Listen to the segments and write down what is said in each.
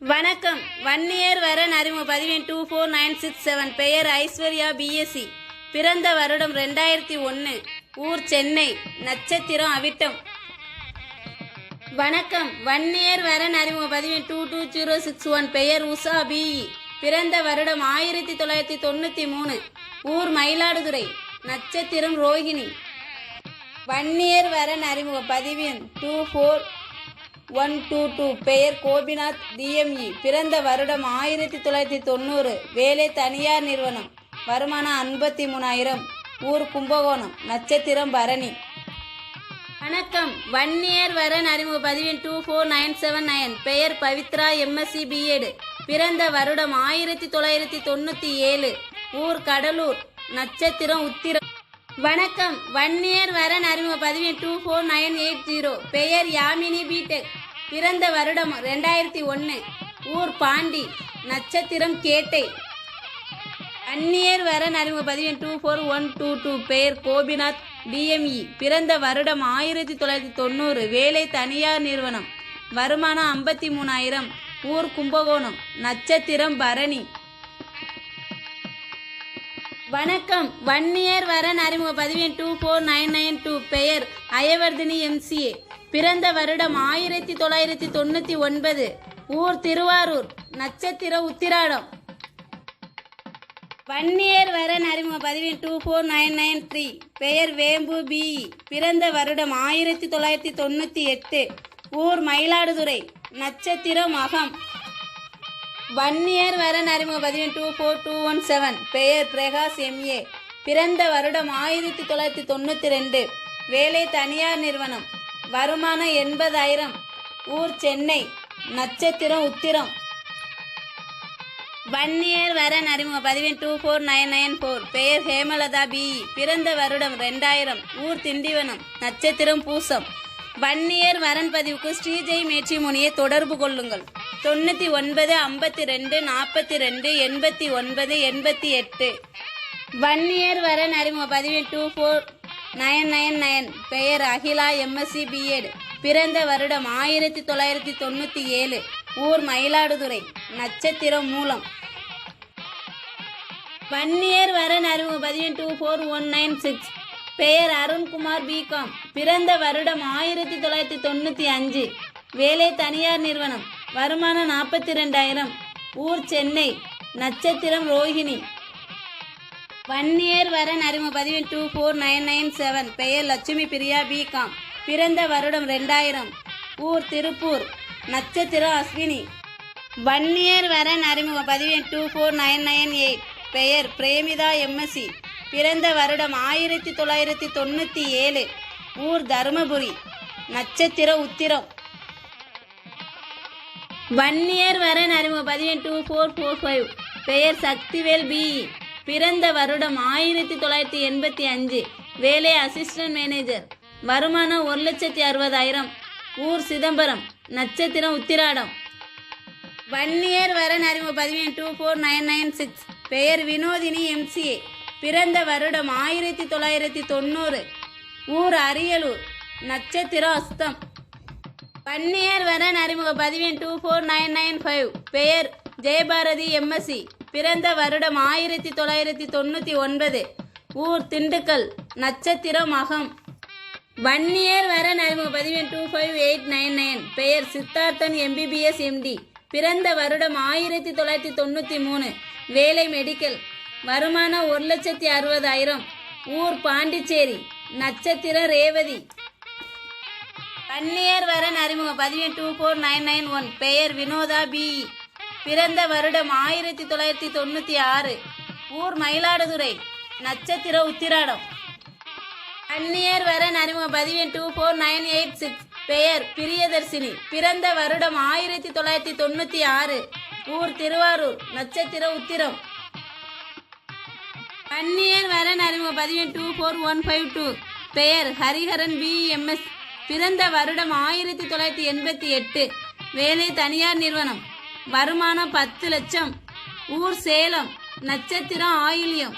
வணக்கம். வன்னியர் வரன் அறிமுக பதிவெண் two four nine six seven பெயர் ஐஸ்வர்யா பிஎஸ்சி பிறந்த வருடம் ரெண்டாயிரத்தி ஒன்று ஊர் சென்னை. நட்சத்திரம் அவிட்டம். வணக்கம். வன்னியர் வரன் அறிமுக பதிவெண் two two zero six one பெயர் உஷா பிஇ பிறந்த வருடம் ஆயிரத்தி தொள்ளாயிரத்தி தொண்ணூற்றி மூணு. ஊர் மயிலாடுதுறை. நட்சத்திரம் ரோஹிணி. வன்னியர் வரன் அறிமுக பதிவின் two four one two two. பெயர் கோபிநாத் டிஎம்இ பிறந்த வருடம் ஆயிரத்தி தொள்ளாயிரத்தி தொண்ணூறு. வேலை தனியார் நிறுவனம். வருமானம் ஐம்பத்தி மூணாயிரம். ஊர் கும்பகோணம். நட்சத்திரம் பரணி. வணக்கம். வன்னியர் வரன் அறிமுக பதிவின் two four nine seven nine பெயர் பவித்ரா எம்எஸ்சி பிஎட் பிறந்த வருடம் ஆயிரத்தி தொள்ளாயிரத்தி தொண்ணூற்றி ஏழு. ஊர் கடலூர். நட்சத்திரம் உத்திரம் வணக்கம். வன்னியர் வரன் அறிமுக பதிவு two four nine eight zero பெயர் யாமினி பிடெக் பிறந்த வருடம் ரெண்டாயிரத்தி ஒன்று ஊர் பாண்டி. நட்சத்திரம் கேட்டை. அந்நியர் வரன் அறிமுக பதிவு two four one two two பெயர் கோபிநாத் டிஎம்இ பிறந்த வருடம் ஆயிரத்தி தொள்ளாயிரத்தி தொண்ணூறு. வேலை தனியார் நிறுவனம். வருமானம் ஐம்பத்தி மூணாயிரம். ஊர் கும்பகோணம். நட்சத்திரம் பரணி. வணக்கம். வன்னியர் வரன் அறிமுக பதிவெண் two four nine nine two பெயர் அயவர்தினி எம்சிஏ பிறந்த வருடம் ஆயிரத்தி தொள்ளாயிரத்தி தொண்ணூற்றி ஒன்பது. ஊர் திருவாரூர். நட்சத்திர உத்திராடம். வன்னியர் வரன் அறிமுக பதிவின் two four nine nine three பெயர் வேம்பு பிஇ பிறந்த வருடம் ஆயிரத்தி தொள்ளாயிரத்தி தொண்ணூற்றி எட்டு. ஊர் மயிலாடுதுறை. நட்சத்திரம் மகம். வன்னியர் வரன் அறிமுக பதிவெண் two four two one seven பெயர் பிரகாஷ் எம்ஏ பிறந்த வருடம் ஆயிரத்தி தொள்ளாயிரத்தி தொண்ணூற்றி ரெண்டு. வேலை தனியார் நிறுவனம். வருமானம் எண்பதாயிரம். ஊர் சென்னை. நட்சத்திரம் உத்திரம். வன்னியர் வரன் அறிமுக பதிவின் two four nine nine four பெயர் ஹேமலதா பிஇ பிறந்த வருடம் ரெண்டாயிரம். ஊர் திண்டிவனம். நட்சத்திரம் பூசம். வன்னியர் வரன் பதிவுக்கு ஸ்ரீஜெய் மேட்சிமுனியை தொடர்பு கொள்ளுங்கள். தொண்ணூற்றி ஒன்பது ஐம்பத்தி ரெண்டு நாற்பத்தி ரெண்டு எண்பத்தி ஒன்பது எண்பத்தி எட்டு. வன்னியர் வரன் அறிமுக பதிவு two four nine nine nine பெயர் அகிலா எம்எஸ்சி பிஎட் பிறந்த வருடம் ஆயிரத்தி தொள்ளாயிரத்தி தொண்ணூற்றி ஏழு. ஊர் மயிலாடுதுறை. நட்சத்திரம் மூலம். வன்னியர் வரன் அறிமுக பதிவெண் two four one nine six பெயர் அருண்குமார் பிகாம் பிறந்த வருடம் ஆயிரத்தி தொள்ளாயிரத்தி தொண்ணூற்றி அஞ்சு. வேலை தனியார் நிறுவனம். வருமானம் நாற்பத்தி ரெண்டாயிரம் ஊர் சென்னை. நட்சத்திரம் ரோஹிணி. வன்னியர் வரன் அறிமுக பதிவு two four nine nine seven. பெயர் லட்சுமி பிரியா பிகாம் பிறந்த வருடம் ரெண்டாயிரம். ஊர் திருப்பூர். நட்சத்திரம் அஸ்வினி. வன்னியர் வரன் அறிமுக பதிவு two four nine nine eight. பெயர் பிரேமிதா எம்எஸ்சி பிறந்த வருடம் ஆயிரத்தி தொள்ளாயிரத்தி தொண்ணூற்றி ஏழு. ஊர் தருமபுரி. நட்சத்திர உத்திரம். வன்னியர் வரன் அறிமுக பதிவெண் டூ ஃபோர் ஃபோர் ஃபைவ் பெயர் சக்திவேல் பிஇ பிறந்த வருடம் ஆயிரத்தி தொள்ளாயிரத்தி எண்பத்தி அஞ்சு. வேலை அசிஸ்டன்ட் மேனேஜர் வருமானம் ஒரு லட்சத்தி அறுபதாயிரம். ஊர் சிதம்பரம். நட்சத்திரம் உத்திராடம். வன்னியர் வரன் அறிமுக பதிவெண் two four nine nine six பெயர் வினோதினி எம்சிஏ பிறந்த வருடம் ஆயிரத்தி தொள்ளாயிரத்தி தொண்ணூறு. ஊர் அரியலூர் நட்சத்திரம் அஸ்தம். பன்னியர் வரன் அறிமுக பதிவின் two four nine nine five பெயர் ஜெயபாரதி எம்எஸ்சி பிறந்த வருடம் ஆயிரத்தி தொள்ளாயிரத்தி தொண்ணூற்றி ஒன்பது. ஊர் திண்டுக்கல் நட்சத்திரம் மகம். வன்னியர் வரன் அறிமுக பதிவின் two five eight nine nine பெயர் சித்தார்த்தன் எம்பிபிஎஸ் எம்டி பிறந்த வருடம் ஆயிரத்தி தொள்ளாயிரத்தி தொண்ணூற்றி மூணு வேலை மெடிக்கல். வருமானம் ஒரு லட்சத்தி அறுபதாயிரம். ஊர் பாண்டிச்சேரி நட்சத்திரம் ரேவதி. பன்னியர் வரன் அறிமுக பதிவெண் two four nine nine one. பெயர் வினோதா பிஇ பிறந்த வருடம் ஆயிரத்தி தொள்ளாயிரத்தி தொண்ணூற்றி ஆறு. ஊர் மயிலாடுதுறை நட்சத்திர உத்திராடம். பன்னியர் வரன் அறிமுக பதிவெண் two four nine eight six. பெயர் பிரியதர்சினி. பிறந்த வருடம் ஆயிரத்தி தொள்ளாயிரத்தி தொண்ணூற்றி ஆறு. ஊர் திருவாரூர் நட்சத்திர உத்திரம். அந்நியர் வரன் அறிமுக பதிவு two four one five two பெயர் ஹரிஹரன் பிஎம்எஸ் பிறந்த வருடம் ஆயிரத்தி தொள்ளாயிரத்தி எண்பத்தி எட்டு. வேலை தனியார் நிறுவனம். வருமானம் பத்து லட்சம். ஊர் சேலம். நட்சத்திரம் ஆயிலியம்.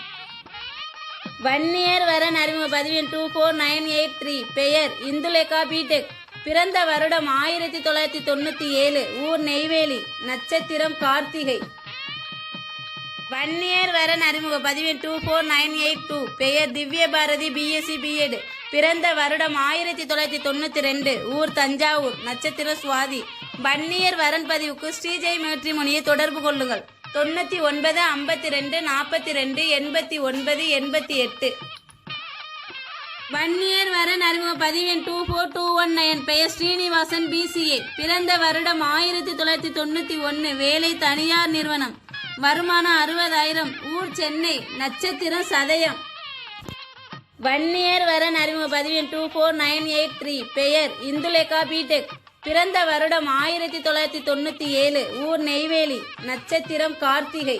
வன்னியர் வரன் அறிமுக பதிவெண் two four nine eight three பெயர் இந்துலேகா பிடெக் பிறந்த வருடம் ஆயிரத்தி தொள்ளாயிரத்தி தொண்ணூற்றி ஏழு. ஊர் நெய்வேலி. நட்சத்திரம் கார்த்திகை. வன்னியர் வரன் அறிமுக பதிவெண் two four nine eight two பெயர் திவ்ய பாரதி பிஎஸ்சி பிஎட் பிறந்த வருடம் ஆயிரத்தி தொள்ளாயிரத்தி தொண்ணூற்றி ரெண்டு. ஊர் தஞ்சாவூர். நட்சத்திர சுவாதி. வன்னியர் வரன் பதிவுக்கு ஸ்ரீஜெய் மேட்ரிமோனியை தொடர்பு கொள்ளுங்கள். தொண்ணூற்றி ஒன்பது ஐம்பத்தி ரெண்டு நாற்பத்தி ரெண்டு எண்பத்தி ஒன்பது எண்பத்தி எட்டு. வன்னியர் வரன் அறிமுக பதிவெண் two four two one nine பெயர் ஸ்ரீனிவாசன் பிசிஏ பிறந்த வருடம் ஆயிரத்தி தொள்ளாயிரத்தி தொண்ணூற்றி ஒன்று வேலை தனியார் நிறுவனம். வருமானம் அறுபதாயிரம். ஊர் சென்னை நட்சத்திரம் சதயம். வன்னியர் வரன் அறிமுக பதிவின் two four nine eight three பெயர் இந்துலேகா பிடெக் பிறந்த வருடம் ஆயிரத்தி தொள்ளாயிரத்தி தொண்ணூற்றி ஏழு. ஊர் நெய்வேலி நட்சத்திரம் கார்த்திகை.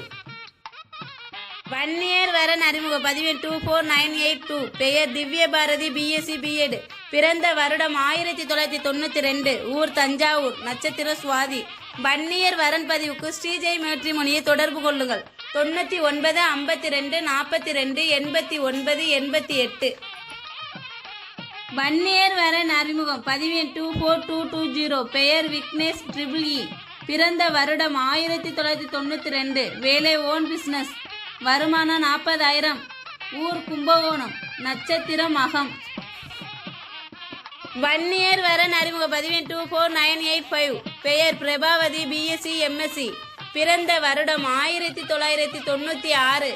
வன்னியர் வரன் அறிமுக பதிவின் two four nine eight two பெயர் திவ்ய பாரதி பிஎஸ்சி பிஎட் பிறந்த வருடம் ஆயிரத்தி தொள்ளாயிரத்தி தொண்ணூற்றி ரெண்டு. ஊர் தஞ்சாவூர் நட்சத்திரம் சுவாதி. வன்னியர் வரன் பதிவுக்கு ஸ்ரீஜெய் மேட்ரிமோனியை தொடர்பு கொள்ளுங்கள். தொண்ணூற்றி ஒன்பது ஐம்பத்தி ரெண்டு நாற்பத்தி ரெண்டு எண்பத்தி ஒன்பது எண்பத்தி எட்டு. வன்னியர் வரன் அறிமுகம். பதிவெண் two four two two zero. பெயர் விக்னேஷ் ட்ரிபிள் இ e. பிறந்த வருடம் ஆயிரத்தி தொள்ளாயிரத்தி தொண்ணூற்றி ரெண்டு. வேலை ஓன் பிஸ்னஸ் வருமானம் நாற்பதாயிரம். ஊர் கும்பகோணம். நட்சத்திரம் அகம். வன்னியர் வரன் அறிமுக பதிவின் two four nine eight five பெயர் பிரபாவதி பிஎஸ்சி எம்எஸ்சி பிறந்த வருடம் ஆயிரத்தி தொள்ளாயிரத்தி தொண்ணூற்றி ஆறு.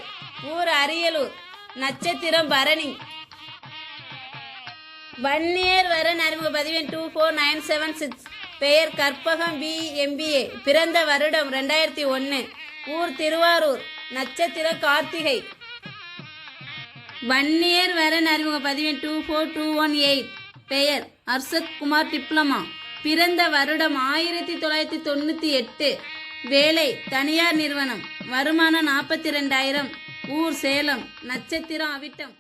ஊர் அரியலூர். நட்சத்திரம் பரணி. வன்னியர் வரன் அறிமுக பதிவின் two four nine seven six பெயர் கற்பகம் பி எம்பிஏ பிறந்த வருடம் ரெண்டாயிரத்தி ஒன்று ஊர் திருவாரூர். நட்சத்திரம் கார்த்திகை. வன்னியர் வரன் அறிமுக பதிவின் two four two one eight பெயர் அர்ஷத் குமார் டிப்ளமா. பிறந்த வருடம் ஆயிரத்தி தொள்ளாயிரத்தி தொண்ணூற்றி எட்டு. வேலை தனியார் நிறுவனம். வருமானம் நாற்பத்தி ரெண்டாயிரம் ஊர் சேலம். நட்சத்திரம் அவிட்டம்.